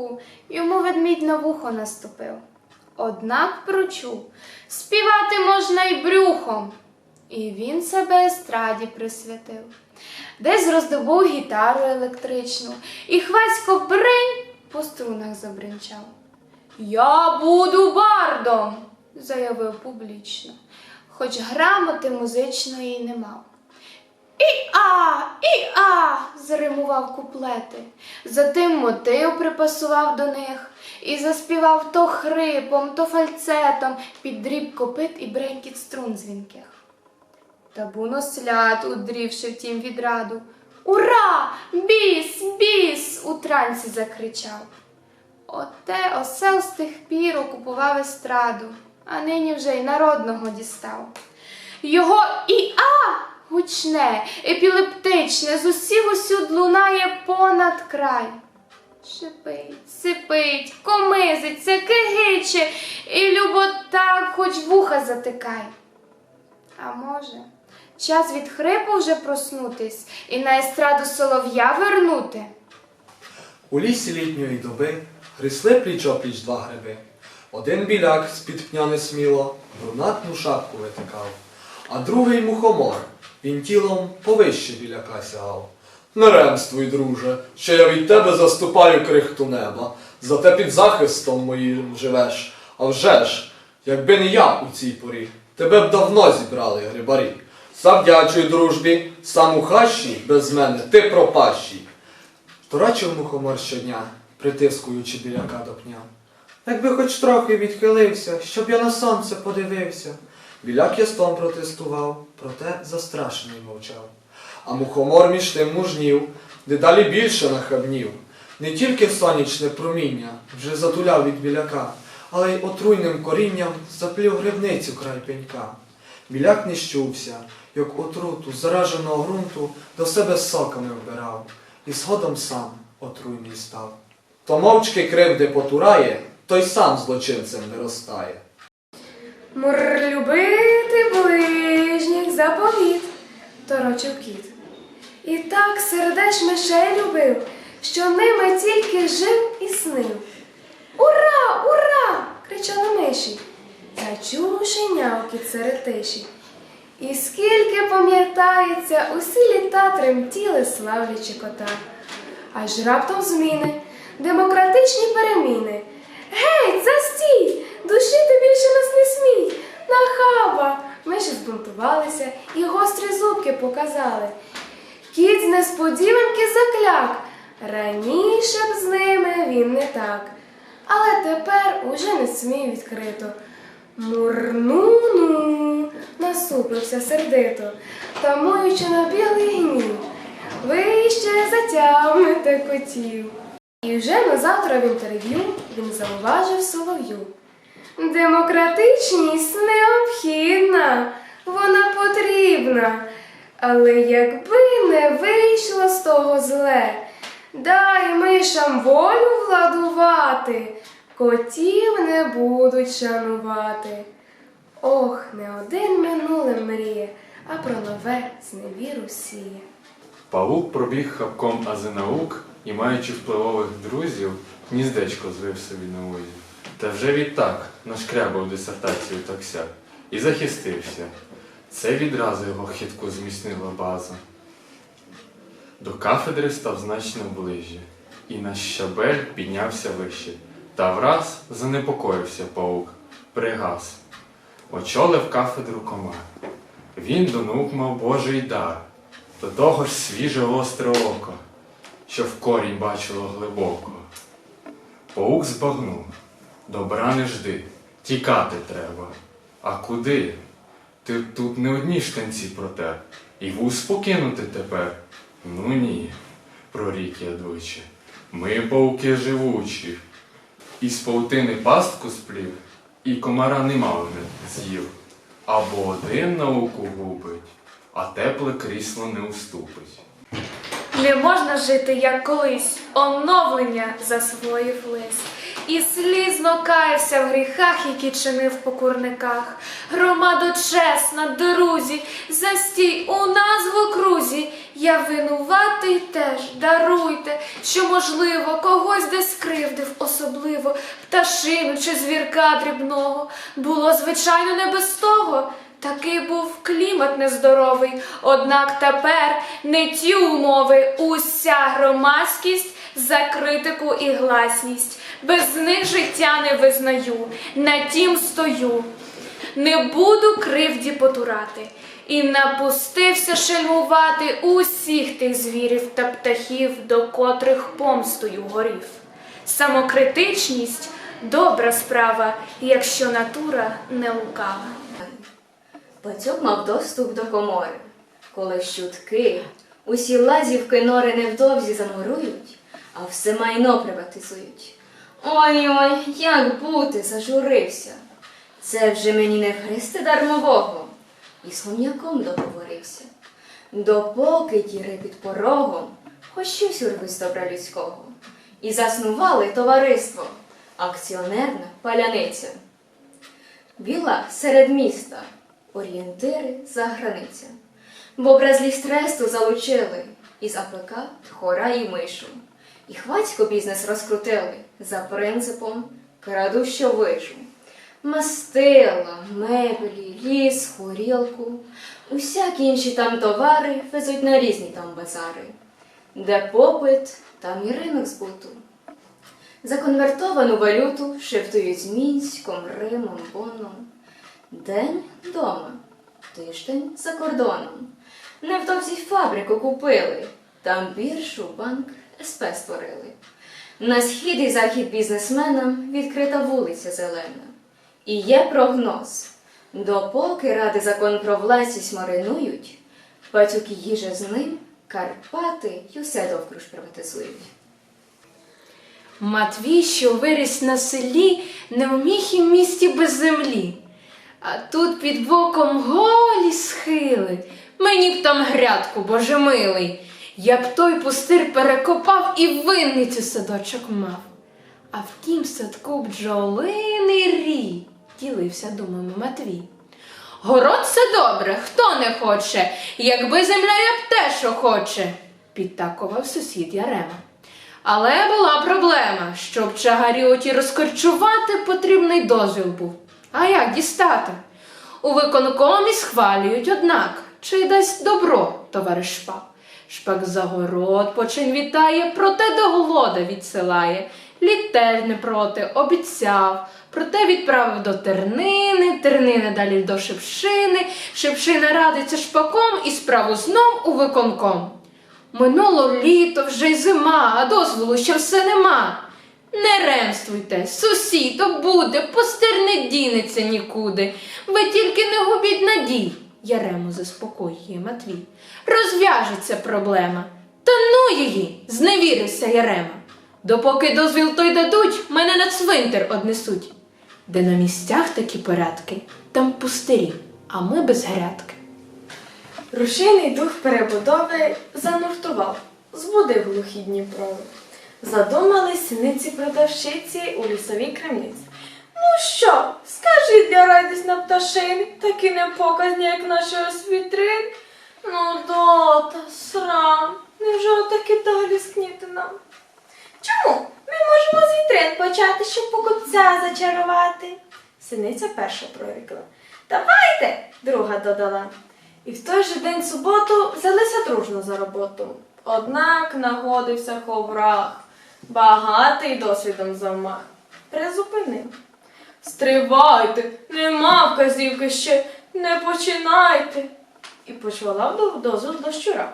голосу, йому ведмідь на вухо наступив. Однак прочув, співати можна й брюхом. І він себе естраді присвятив. Десь роздобув гітару електричну, і хвасько бринь по струнах забринчав. Я буду бардом, заявив публічно, хоч грамоти музичної не мав. І-а, і-а, заримував куплети, затим мотив припасував до них і заспівав то хрипом, то фальцетом під дріб копит і бренькіт струн дзвінких. Табун ослят, удрівши втім відраду. Ура! Біс, біс! у трансі закричав. Оте осел з тих пір окупував естраду, а нині вже й народного дістав. Його і-а гучне, епілептичне, з усіх усюд лунає понад край. Шипить, сипить, комизиться, кигиче, і любо так хоч вуха затикай. А може, час від хрипу вже проснутись і на естраду солов'я вернути? У лісі літньої доби грисли пліч опліч два гриби. Один біляк з-під пня несміло брунатну шапку витикав, а другий мухомор, він тілом повище біляка сягав. Не ремствуй, друже, що я від тебе заступаю крихту неба, зате під захистом моїм живеш. А вже ж, якби не я у цій порі, тебе б давно зібрали грибарі. Завдячую дружбі, сам у хащі, без мене ти пропащий. Торачив мухомор щодня, притискуючи біляка до пня. Якби хоч трохи відхилився, щоб я на сонце подивився. Біляк ястом протестував, проте застрашений мовчав. А мухомор між тим мужнів, дедалі більше нахабнів. Не тільки сонячне проміння вже затуляв від біляка, але й отруйним корінням заплів грибницю край пенька. Біляк не щувся, як отруту зараженого ґрунту до себе соками вбирав, і згодом сам отруйний став. То мовчки кривди потурає, той сам злочинцем виростає. Мур любити ближніх заповіт, торочив кіт. І так сердеч мишей любив, що ними тільки жив і снив. Ура, ура! кричали миші, зачувши нявкіт серед тиші. І скільки пам'ятається, усі літа тремтіли славлячи кота. Аж раптом зміни, демократичні переміни. Гей, застій! Душити більше нас не смій! Нахаба! Миші збунтувалися і гострі зубки показали. Кіт з несподіванки закляк. Раніше б з ними він не так. Але тепер уже не смів відкрито. Мурну-ну, насупився сердито, тамуючи на білий гнів. Ви ще затямите котів. І вже на завтра в інтерв'ю він зауважив солов'ю. Демократичність необхідна, вона потрібна. Але якби не вийшло з того зле, дай мишам волю владувати, котів не будуть шанувати. Ох, не один минулим мріє, а про нове з невіру сіє. Павук пробіг хапком азинаук і, маючи впливових друзів, гніздечко звив собі на возі. Та вже відтак нашкрябав дисертацію такся і захистився. Це відразу його хитку зміцнила база. До кафедри став значно ближче, і на щабель піднявся вище. Та враз занепокоївся паук, пригас. Очолив кафедру комар. Він до мав Божий дар, до того ж свіже остре око, що в корінь бачило глибоко. Паук збагнув, добра не жди, тікати треба. А куди? Ти тут не одні штанці протер, і вуз покинути тепер? Ну ні, прорік я двічі. Ми пауки живучі. Із паутини пастку сплів, і комара нема вже з'їв. Або один науку губить, а тепле крісло не уступить. Не можна жити, як колись, оновлення засвоїв лис. І слізно каявся в гріхах, які чинив по курниках. Громадо чесна, друзі, застій у нас в окрузі. Я винуватий теж, даруйте, що, можливо, когось десь скривдив особливо, пташину чи звірка дрібного. Було, звичайно, не без того. Такий був клімат нездоровий, однак тепер не ті умови, уся громадськість за критику і гласність. Без них життя не визнаю, на тім стою. Не буду кривді потурати. І напустився шельмувати усіх тих звірів та птахів, до котрих помстою горів. Самокритичність добра справа, якщо натура не лукава. Пацюк мав доступ до комори, коли щутки усі лазівки нори невдовзі замурують, а все майно приватизують. Ой-ой, як бути, зажурився. Це вже мені не хрести дармового, і з хом'яком договорився. Допоки тіри під порогом, хоч щось урви з добра людського. І заснували товариство, акціонерна паляниця. Віла серед міста, орієнтири за границя. Бо бразлі стресту залучили із АПК хора і мишу. І хвацько бізнес розкрутили за принципом краду, що вижу. Мастила, меблі, ліс, горілку, усякі інші там товари везуть на різні там базари. Де попит, там і ринок збуту. Законвертовану валюту шифтують Мінськом, Римом, Боном. День вдома, тиждень за кордоном. Невдовзі фабрику купили, там біржу, банк, СП створили. На схід і захід бізнесменам відкрита вулиця зелена. І є прогноз. Допоки ради закон про власність маринують, пацюки їже з ним, Карпати й усе довкруж приватизують. Матвій, що виріс на селі, не вміг і місті без землі. А тут під боком голі схили. Мені б там грядку, боже милий. Я б той пустир перекопав і винницю садочок мав. А в тім садку бджолиний рій, ділився думами Матвій. Город це добре, хто не хоче, якби земля я б теж охоче, підтакував сусід Ярема. Але була проблема, щоб чагарі розкорчувати, потрібний дозвіл був. А як дістати? У виконкомі схвалюють, однак, чи дасть добро, товариш Шпак. Шпак за город почин вітає, проте до голода відсилає. Літер не проти, обіцяв, проте відправив до тернини, тернини далі до шипшини, шипшина радиться шпаком і справу знов у виконком. Минуло літо, вже й зима, а дозволу ще все нема. Не ремствуйте, сусідо буде, постир не дінеться нікуди. Ви тільки не губіть надій. Ярему заспокоює Матвій. Розв'яжеться проблема. Та ну її, зневірився Ярема. Допоки дозвіл той дадуть, мене на цвинтар однесуть. Де на місцях такі порядки, там пустирі, а ми без грядки. Рушійний дух перебудови зануртував, збудив глухі Дніпрови. Задумали синиці продавщиці у лісовій крамниці. Ну що, скажіть для радість на пташин, такі непоказні, як наші освітрин. Ну, дота, срам, невже отаки далі скніти нам? Чому? Ми можемо з вітрин почати, щоб покупця зачарувати. Синиця перша прорікла. Давайте, друга додала. І в той же день суботу взялися дружно за роботу. Однак нагодився ховрах, багатий досвідом замах. Призупинив. Стривайте, нема вказівки ще, не починайте. І почвала до- дозвіл до щура.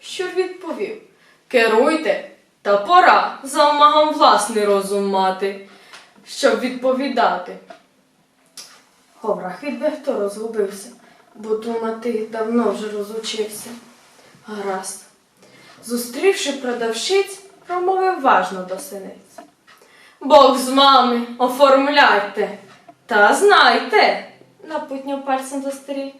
Щур відповів Керуйте, та пора замагам власний розум мати, щоб відповідати. Ховрах від Бехто розгубився, бо думати давно вже розучився. Гаразд. Зустрівши продавщиць, промовив важно до синиць. Бог з вами, оформляйте. Та знайте, напутньо пальцем до старі,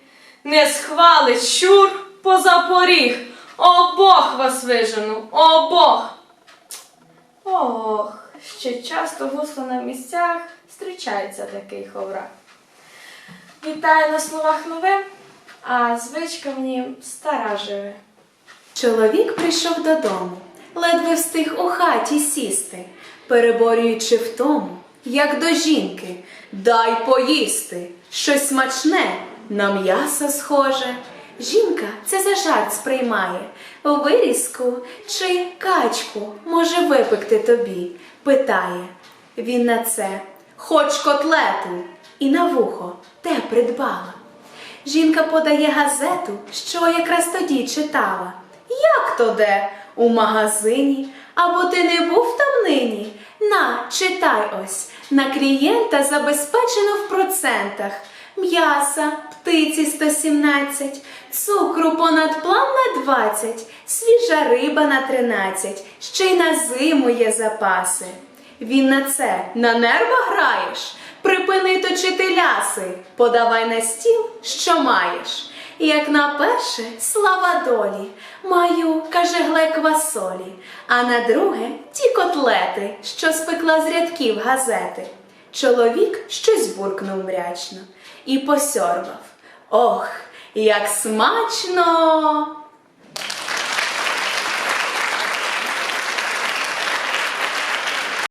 не схвалить щур поза поріг. О Бог вас вижену, о Бог. Ох, ще часто густо на місцях зустрічається такий ховрак. Вітаю на словах нове, а звичка в нім стара живе. Чоловік прийшов додому, ледве встиг у хаті сісти, переборюючи втому, як до жінки, дай поїсти щось смачне, на м'ясо схоже. Жінка це за жарт сприймає, вирізку чи качку може випекти тобі, питає. Він на це, хоч котлету, і на вухо те придбала. Жінка подає газету, що якраз тоді читала. Як то де? У магазині? Або ти не був там нині? На, читай ось. На клієнта забезпечено в процентах. М'яса, птиці 117, цукру понад план на 20, свіжа риба на 13, ще й на зиму є запаси. Він на це на нервах граєш? Припини точити ляси, подавай на стіл, що маєш. Як на перше, слава долі, маю, каже глек квасолі, а на друге ті котлети, що спекла з рядків газети. Чоловік щось буркнув мрячно і посьорбав. Ох, як смачно!